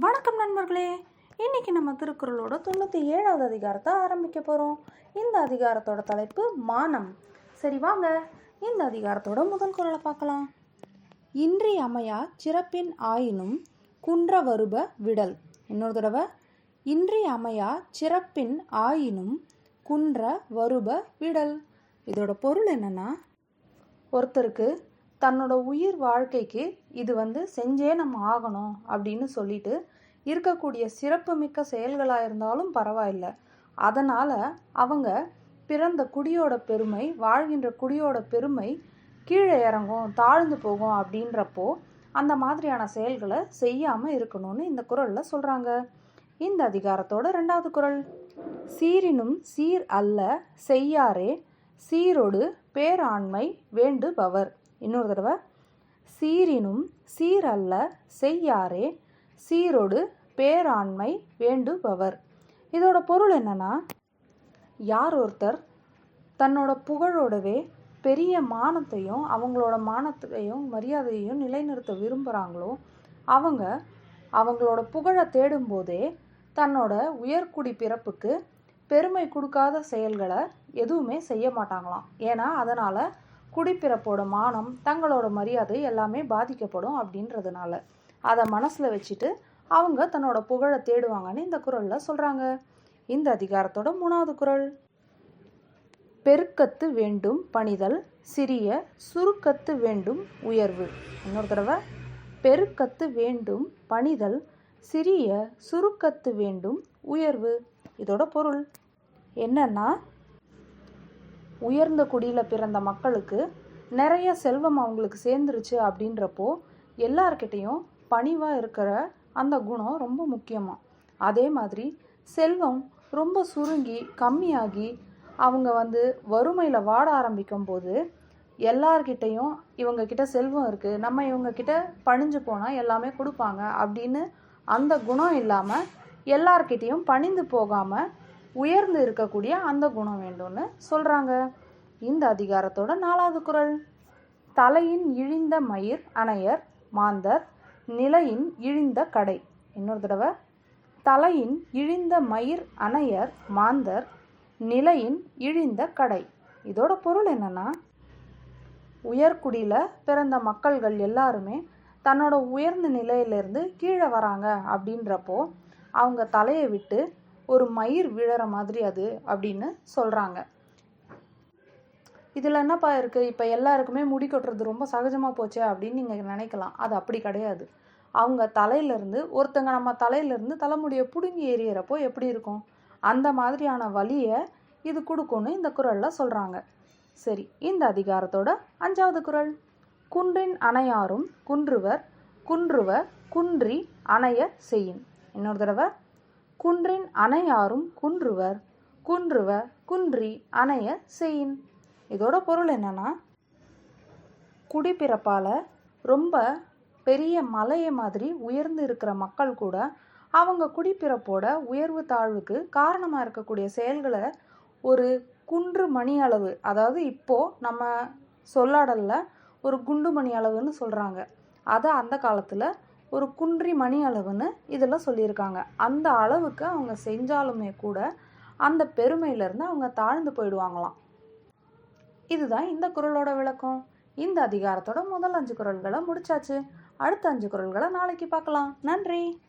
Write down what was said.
வணக்கம் நண்பர்களே. இன்னைக்கு நம்ம திருக்குறளோட தொண்ணூற்றி ஏழாவது அதிகாரத்தை ஆரம்பிக்க போகிறோம் இந்த அதிகாரத்தோட தலைப்பு மானம். சரி வாங்க. இந்த அதிகாரத்தோட முதல் குரலை பார்க்கலாம். இன்றி அமையா சிறப்பின் ஆயினும் குன்ற வருப விடல். இன்னொரு தடவை. இன்றி அமையா சிறப்பின் ஆயினும் குன்ற வருப விடல். இதோட பொருள் என்னன்னா ஒருத்தருக்கு தன்னோட உயிர் வாழ்க்கைக்கு இது வந்து செஞ்சே நம்ம ஆகணும் அப்படின்னு சொல்லிட்டு இருக்கக்கூடிய சிறப்புமிக்க செயல்களாக இருந்தாலும் பரவாயில்ல. அதனால் அவங்க பிறந்த குடியோட பெருமை வாழ்கின்ற குடியோட பெருமை கீழே இறங்கும் தாழ்ந்து போகும் அப்படின்றப்போ அந்த மாதிரியான செயல்களை செய்யாமல் இருக்கணும்னு இந்த குரலில் சொல்கிறாங்க இந்த அதிகாரத்தோட ரெண்டாவது குரல். சீரினும் சீர் அல்ல செய்யாரே சீரொடு பேராண்மை வேண்டுபவர். இன்னொரு தடவை. சீரினும் சீரல்ல செய்யாரே சீரொடு பேராண்மை வேண்டுபவர். இதோட பொருள் என்னன்னா யார் ஒருத்தர் தன்னோட புகழோடவே பெரிய மானத்தையும் அவங்களோட மானத்தையும் மரியாதையையும் நிலைநிறுத்த விரும்புகிறாங்களோ அவங்க அவங்களோட புகழை தேடும்போதே தன்னோட உயர்குடி பிறப்புக்கு பெருமை கொடுக்காத செயல்களை எதுவுமே செய்ய மாட்டாங்களாம். ஏன்னா அதனால் குடிப்பிறப்போட மானம் தங்களோட மரியாதை எல்லாமே பாதிக்கப்படும் அப்படின்றதுனால. அதை மனசில் வச்சுட்டு அவங்க தன்னோட புகழை தேடுவாங்கன்னு இந்த குரலில் சொல்கிறாங்க இந்த அதிகாரத்தோட மூணாவது குரல். பெருக்கத்து வேண்டும் பணிதல் சிறிய சுருக்கத்து வேண்டும் உயர்வு. இன்னொரு தடவை. பெருக்கத்து வேண்டும் பணிதல் சிறிய சுருக்கத்து வேண்டும் உயர்வு. இதோட பொருள் என்னன்னா உயர்ந்த குடியில் பிறந்த மக்களுக்கு நிறைய செல்வம் அவங்களுக்கு சேர்ந்துருச்சு அப்படின்றப்போ எல்லார்கிட்டேயும் பணிவாக இருக்கிற அந்த குணம் ரொம்ப முக்கியமாக அதே மாதிரி செல்வம் ரொம்ப சுருங்கி கம்மியாகி அவங்க வந்து வறுமையில் வாட ஆரம்பிக்கும் போது எல்லார்கிட்டேயும் இவங்கக்கிட்ட செல்வம் இருக்குது நம்ம இவங்கக்கிட்ட பணிஞ்சு போனால் எல்லாமே கொடுப்பாங்க அப்படின்னு அந்த குணம் இல்லாமல் எல்லார்கிட்டேயும் பணிந்து போகாமல் உயர்ந்து இருக்கக்கூடிய அந்த குணம் வேண்டும்னு சொல்கிறாங்க இந்த அதிகாரத்தோட நாலாவது குரல். தலையின் இழிந்த மயிர் அணையர் மாந்தர் நிலையின் இழிந்த கடை. இன்னொரு தடவை. தலையின் இழிந்த மயிர் அணையர் மாந்தர் நிலையின் இழிந்த கடை. இதோட பொருள் என்னன்னா உயர்குடியில் பிறந்த மக்கள்கள் எல்லாருமே தன்னோட உயர்ந்த நிலையிலேருந்து கீழே வராங்க அப்படின்றப்போ அவங்க தலையை விட்டு ஒரு மயிர் விழற மாதிரி அது அப்படின்னு சொல்கிறாங்க இதில் என்னப்பா இருக்குது இப்போ எல்லாருக்குமே முடி கொட்டுறது ரொம்ப சகஜமாக போச்சே அப்படின்னு நீங்கள் நினைக்கலாம். அது அப்படி கிடையாது. அவங்க தலையிலேருந்து ஒருத்தங்க நம்ம தலையிலேருந்து தலைமுடியை பிடுங்கி எறிகிறப்போ எப்படி இருக்கும்? அந்த மாதிரியான வலியை இது கொடுக்கும்னு இந்த குரலில் சொல்கிறாங்க சரி இந்த அதிகாரத்தோட அஞ்சாவது குரல். குன்றின் அணையாரும் குன்றுவர் குன்றுவ குன்றி அணைய செய்யும். இன்னொரு தடவை. குன்றின் அணையாரும் குன்றுவர் குன்றுவ குன்றி அணைய செய்யின். இதோட பொருள் என்னன்னா குடிப்பிறப்பால் ரொம்ப பெரிய மலையை மாதிரி உயர்ந்து இருக்கிற மக்கள் கூட அவங்க குடிப்பிறப்போட உயர்வு தாழ்வுக்கு காரணமாக இருக்கக்கூடிய செயல்களை ஒரு குன்று மணி அளவு அதாவது இப்போது நம்ம சொல்லாடலில் ஒரு குண்டு மணி அளவுன்னு சொல்கிறாங்க அதை அந்த காலத்தில் ஒரு குன்றி மணி அளவுன்னு இதில் சொல்லியிருக்காங்க. அந்த அளவுக்கு அவங்க செஞ்சாலுமே கூட அந்த பெருமையிலேருந்து அவங்க தாழ்ந்து போயிடுவாங்களாம். இதுதான் இந்த குரலோட விளக்கம். இந்த அதிகாரத்தோட முதல் அஞ்சு குரல்களை முடிச்சாச்சு. அடுத்த அஞ்சு குரல்களை நாளைக்கு பார்க்கலாம். நன்றி.